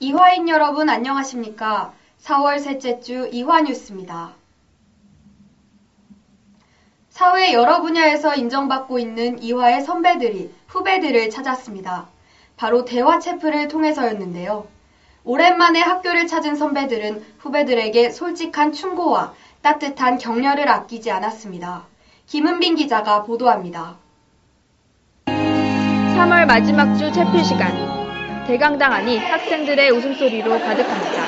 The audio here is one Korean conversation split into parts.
시민 여러분 안녕하십니까? 4월 셋째 주 이화 뉴스입니다. 사회 여러 분야에서 인정받고 있는 이화의 선배들이 후배들을 찾았습니다. 바로 대화 체프를 통해서였는데요. 오랜만에 학교를 찾은 선배들은 후배들에게 솔직한 충고와 따뜻한 격려를 아끼지 않았습니다. 김은빈 기자가 보도합니다. 3월 마지막 주 체필 시간. 대강당 안이 학생들의 웃음소리로 가득합니다.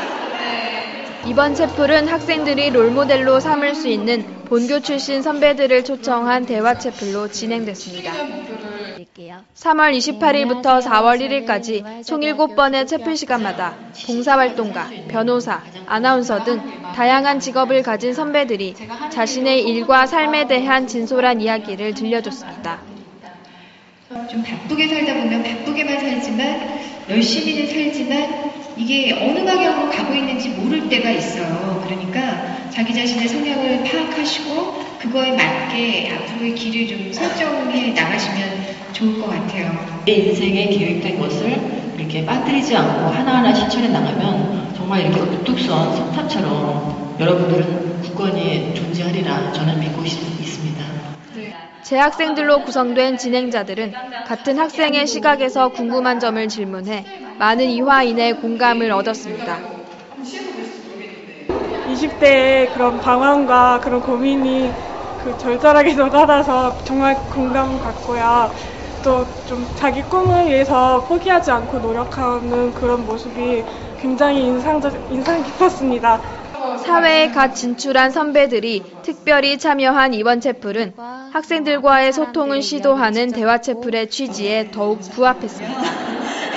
이번 채플은 학생들이 롤모델로 삼을 수 있는 본교 출신 선배들을 초청한 대화 채플로 진행됐습니다. 3월 28일부터 4월 1일까지 총 7번의 채플 시간마다 봉사활동가, 변호사, 아나운서 등 다양한 직업을 가진 선배들이 자신의 일과 삶에 대한 진솔한 이야기를 들려줬습니다. 좀 바쁘게 살다 보면 바쁘게만 살지만 열심히는 살지만 이게 어느 방향으로 가고 있는지 모를 때가 있어요. 그러니까 자기 자신의 성향을 파악하시고 그거에 맞게 앞으로의 길을 좀 설정해 나가시면 좋을 것 같아요. 내 인생에 계획된 것을 이렇게 빠뜨리지 않고 하나하나 실천해 나가면 정말 이렇게 우뚝 선 석탑처럼 여러분들은 굳건히 존재하리라 저는 믿고 있 습니다. 재학생들로 구성된 진행자들은 같은 학생의 시각에서 궁금한 점을 질문해 많은 이화인의 공감을 얻었습니다. 20대의 그런 방황과 그런 고민이 그 절절하게 쏟아져서 정말 공감 갔고요. 또 좀 자기 꿈을 위해서 포기하지 않고 노력하는 그런 모습이 굉장히 인상적, 인상 깊었습니다. 사회에 갓 진출한 선배들이 특별히 참여한 이번 채플은 학생들과의 소통을 시도하는 대화 채플의 취지에 더욱 부합했습니다.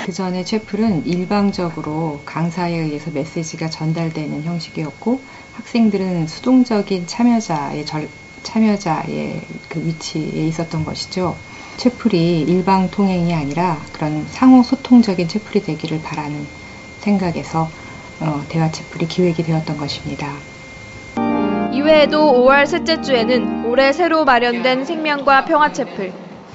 그 전에 채플은 일방적으로 강사에 의해서 메시지가 전달되는 형식이었고 학생들은 수동적인 참여자의 절, 참여자의 그 위치에 있었던 것이죠. 채플이 일방 통행이 아니라 그런 상호 소통적인 채플이 되기를 바라는 생각에서 어, 대화 채플이 기획이 되었던 것입니다. 이외에도 5월 셋째 주에는 올해 새로 마련된 생명과 평화 채플,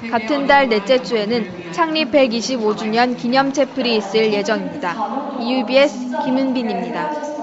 같은 달 넷째 주에는 창립 125주년 기념 채플이 있을 예정입니다. EUBS 김은빈입니다.